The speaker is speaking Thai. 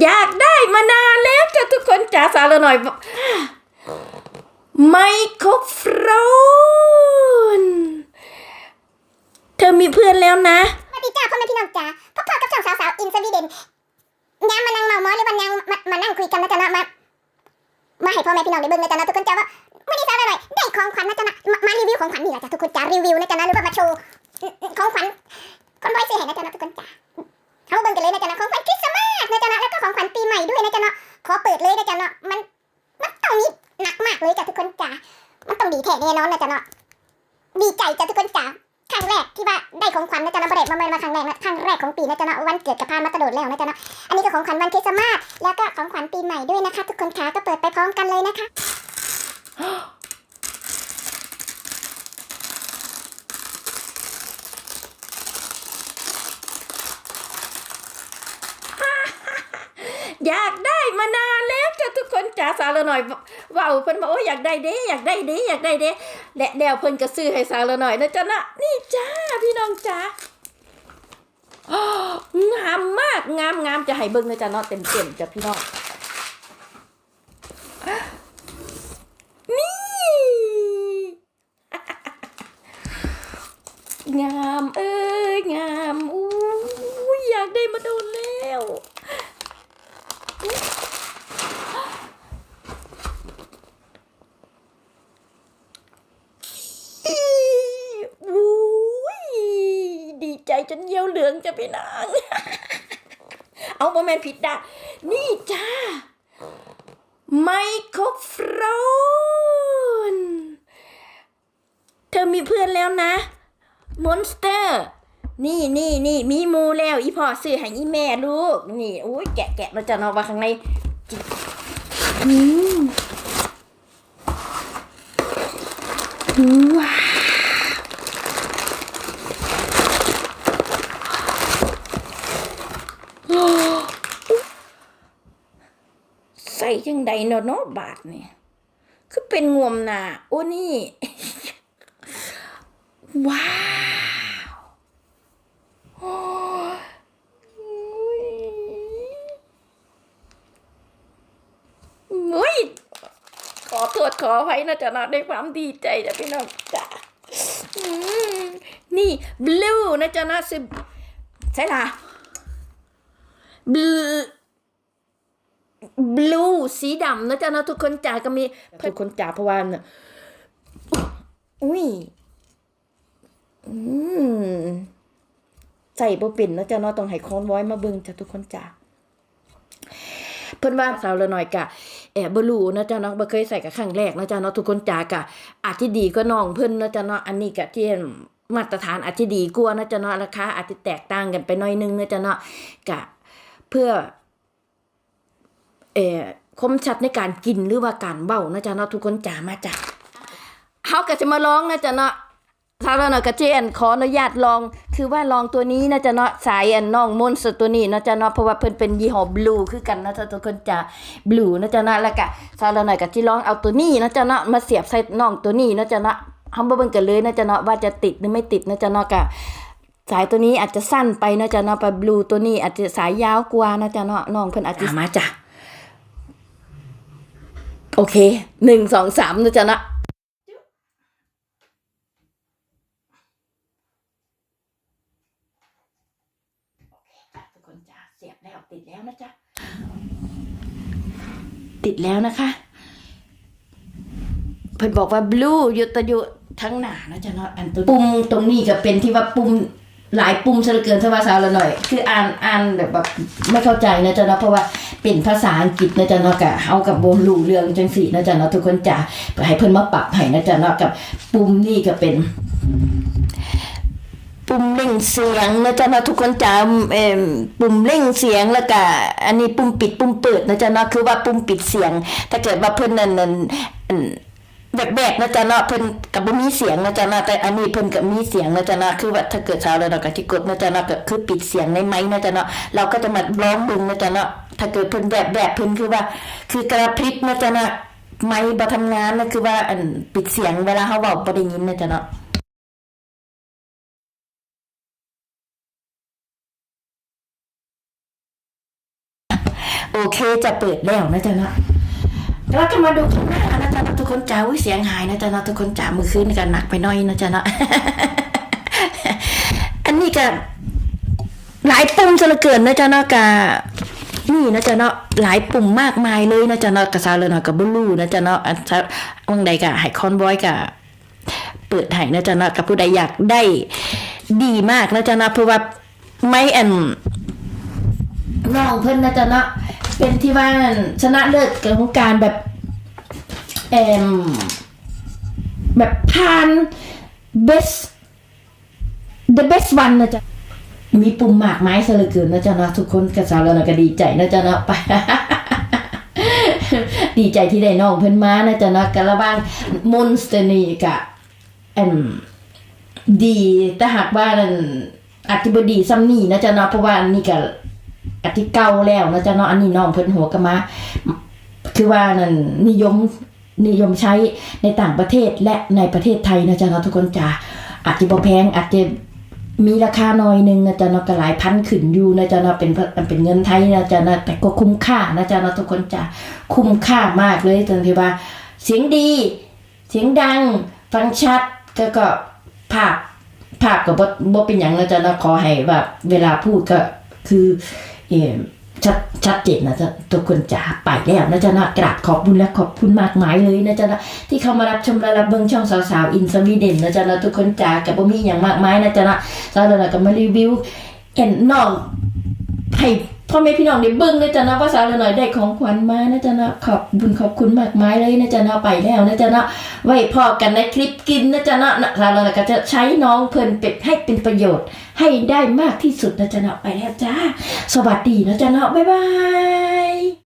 อยากได้มานานแล้วจ้ะทุกคนจ๋าสาวละหน่อยไมโครโฟนเธอมีเพื่อนแล้วนะสวัสดีจ้าพ่อแม่พี่น้องจ้าพ่อพ่อกับสองสาวสาวอินสวีเดนยามมานั่งเมามอยหรือวันยังมามานั่งคุยกันนะจ๊ะนะมามาให้พ่อแม่พี่น้องได้เบิ่งนะจ๊ะนาะทุกคนจ้าว่าไม่ได้สาวหน่อยได้ของขวัญนะจ๊ะนะมามารีวิวของขวัญนี่แหละจ้ะทุกคนจ้ารีวิวนะจ๊ะนาะหรือว่ามาโชว์ของขวัญคนไว้ซื้อให้นะจ๊ะนาะทุกคนจ้า แน่นอนนะจ๊ะเนาะดีใจจ้ะทุกคนจ้าครั้งแรกที่ว่าได้ของขวัญนะจ๊ะนะประเด็มาเมื่อมาครั้งแรกนะครั้งแรกของปีนะจ๊ะเนาะวันเกิดกับพานมาตะโดดแล้วนะจ๊ะเนาะอันนี้ก็ของขวัญวันคริสต์มาสแล้วก็ของขวัญปีใหม่ด้วยนะคะ ทุกคนคะก็เปิดไปพร้อมกันเลยนะคะอยากได้มานานแล้วจ้ะทุกคนจ๋าสาวละหน่อย ว้าเพิ่นบอกโอ้ยอยากได้เด้อยากได้เด้อยากได้เด้และแนวเพิ่นก็ซื้อให้สาวละหน่อยนะจ๊ะนะนี่จ้าพี่น้องจ๋างามมากงามงามจะให้เบิ่งนะจ๊ะเนาะเต็มเต็มจ้ะพี่น้องนี่งามเอ้ยงามอู้ยอยากได้มาโดนแล้ว อีอุ้ย ดีใจนเยี่ยวเหลืองจะพี่นางเอาโมเมนผิดด่ะนี่จ้าไมโครโฟนเธอมีเพื่อนแล้วนะมอนสเตอร์นี่นี่นี่มีมูแล้วอีพ่อซื้อให้อีแม่ลูก นี่โอ้ยแกะแกะเราจะนอนว่าข้างในจิอืมว้าวโอ้ ยังไดเนาะเนาะบาทเนี่ยคือเป็นงวมหนาโอ้นี่ ว้าวโอ้ยอุ้ยขอโทษขออภัยนะจ๊ะนะด้วยความดีใจจ้ะพี่น้องจ้ะนี่ blue นะจ๊ะนะสิใช่ล่ะ blue blue สีดำนะจ๊ะนะทุกคนจ๋าก็มีทุกคนจ๋าเพราะว่าน่ะอุ้ยอืมใส่บ่เป็นนะจ๊ะเนาะต้องให้คอนไว้มาเบิ่งจ้ะทุกคนจ้ะเพิ่นว่าสาวละหน่อยกะแอบบ่รู้นะจ๊ะเนาะบ่เคยใส่กับครั้งแรกนะจ๊ะเนาะทุกคนจ้ากะอาจจะดีก็น้องเพิ่นนะจ๊ะเนาะอันนี้กะที่มาตรฐานอาจจะดีกว่านะจ๊ะเนาะราคาอาจจะแตกต่างกันไปหน่อยนึงนะจ๊ะเนาะกะเพื่อ เอ่อคมชัดในการกินหรือว่าการเบ้านะจ๊ะเนาะทุกคนจ๋ามาจ้ะเฮาก็จะมาลองนะจ๊ะเนาะถ้าเราหน่อยกระเจนขออนุญาตลอง คือว่าลองตัวนี้นะจ๊ะเนาะสายอันน้องมนต์ตัวนี้นะจ๊ะเนาะเพราะว่าเพิ่นเป็นยี่ห้อบลูคือกันนะจ๊ะทุกคนจะบลูนะจ๊ะเนาะแล้วก็ถ้าเราหน่อยก็สิลองเอาตัวนี้นะจ๊ะเนาะมาเสียบใส่น้องตัวนี้นะจ๊ะเนาะเฮาบ่เบิ่งกันเลยนะจ๊ะเนาะว่าจะติดหรือไม่ติดนะจ๊ะเนาะก็สายตัวนี้อาจจะสั้นไปนะจ๊ะเนาะไปบลูตัวนี้อาจจะสายยาวกว่านะจ๊ะเนาะน้องเพิ่นอาจจะมาจ้ะ โอเคหนึ่งสองสามนะจ๊ะเนาะทุกคนจ้าเสียบแล้วติดแล้วนะจ๊ะ ติดแล้วนะคะ เพิ่นบอกว่า blue ยู่แตยู่ทั้งหนานะจ๊ะเนาะอันตัวปุ่มตรงนี้ก็เป็นที่ว่าปุ่มหลายปุ่มเหลือเกินถ้าว่าสาวละหน่อย คืออ่านอ่านแบบแบบไม่เข้าใจนะจ๊ะเนาะเพราะว่า เป็นภาษาอังกฤษนะจ๊ะเนาะกะเฮากับบ่รู้เรื่องจังสี่นะจ๊ะเนาะทุกคนจ้าให้เพิ่นมาปรับให้นะจ๊ะเนาะกับปุ่มนี่ก็เป็น ปุ่มเร่งเสียงนะจ๊ะนะทุกคนจำเอ่อปุ่มเร่งเสียงแล้วก็อันนี้ปุ่มปิดปุ่มเปิดนะจ๊ะเนาะคือว่าปุ่มปิดเสียง ถ้าเกิดว่าเพิ่นนั่นนั่นแบบแบบนะจ๊ะเนาะเพิ่นกับบ่มีเสียงนะจ๊ะเนาะแต่อันนี้เพิ่นก็มีเสียงนะจ๊ะเนาะคือว่าถ้าเกิดเช้าแล้วเราก็สิกดนะจ๊ะเนาะก็คือปิดเสียงในไม้นะจ๊ะเนาะเราก็จะมาร้องดึงนะจ๊ะเนาะ ถ้าเกิดเพิ่นแบบแบบเพิ่นคือว่า คือกระพริบนะจ๊ะนาะไม้บ่ทำงานนะคือว่าอันปิดเสียงเวลาเฮาเว้าบ่ได้ยินนะจ๊ะเนาะโอเคจะเปิดแล้วนะจ๊ะเนาะแล้วก็มาดูข้างหน้านะจ๊ะนะทุกคนจ๋าเสียงหายนะจ๊ะนะทุกคนจ๋ามือคืนกันหนักไปหน่อยนะจ๊ะเนาะอันนี้ก็หลายปุ่มซะเหลือเกินนะจ๊ะเนาะกะ นี่นะจ๊ะเนาะหลายปุ่มมากมายเลยนะจ๊ะเนาะกะซาเลยเนาะกับบลูนะจ๊ะเนาะอันซะวังใดกะไฮคอนบอยกะเปิดให้นะจ๊ะเนาะกับผู้ใดอยากได้ดีมากนะจ๊ะเนาะเพราะว่าไม่แอนน้องเพิ่นนะจ๊ะเนาะเป็นที่ว่าชนะเลิศกับของการแบบแอมแบบผ่าน best the best one นะจ๊ะ มีปุ่มหมากไม้ซะเหลือเกินนะจ๊ะนะทุกคนกระซาวแล้วนะก็ดีใจนะจ๊ะนะไปดีใจที่ได้น้องเพิ่นมานะจ๊ะนะกระหว่างมอนสเตอร์นี่กะอันดีแต่หากว่านั่นอธิบดีซ้ำนี่นะจ๊ะนะเพราะว่าอันนี่ก็อธิเก่าแล้วนะจ๊ะนะอันนี้น้องเพิ่นหัวกะมาคือว่านั่นนิยมนิยมใช้ในต่างประเทศและในประเทศไทยนะจ๊ะนะทุกคนจ้าอาจจะบ่แพงอาจจะ มีราคาหน่อยหนึ่งนะจ๊ะเนาะก็หลายพันขึ้นอยู่นะจ๊ะเนาะเป็นเป็นเงินไทยนะจ๊ะเนาะแต่ก็คุ้มค่านะจ๊ะเนาะทุกคนจ้าคุ้มค่ามากเลยจนที่ว่า เสียงดี เสียงดัง ฟังชัดก็ก็ภาพภาพก็บ่บ่เป็นอย่างนะจ๊ะเนาะขอให้แบบเวลาพูดก็คือเออ ชัดชัดเจนนะจ๊ะทุกคนจ๋าไปแล้วนะจ๊ะนะกราบขอบคุณและขอบคุณมากมายเลยนะจ๊ะนะที่เข้ามารับชมและรับเบิ้งช่องสาวๆอินสวีเดนนะจ๊ะนะทุกคนจ๋ากับบ่มีอยังมากมายนะจ๊ะนะสาวเราก็มารีวิวเอ็นน้องให้ พ่อแม่พี่น้องได้เบิ้งนะจ๊ะนาะว่าษาเราหน่อยได้ของขวัญมานะจ๊ะนาะขอบบุญขอบคุณมากมายเลยนะจ๊ะนาะไปแล้วนะจ๊ะนาะไว้พอกันในคลิปกินนะจ๊ะนาะสาเราก็จะใช้น้องเพิ่นเป็ดให้เป็นประโยชน์ ให้ได้มากที่สุดนะจ๊ะนาะไปแล้วจ้า สวัสดีนะจ๊ะนาะบ๊ายบาย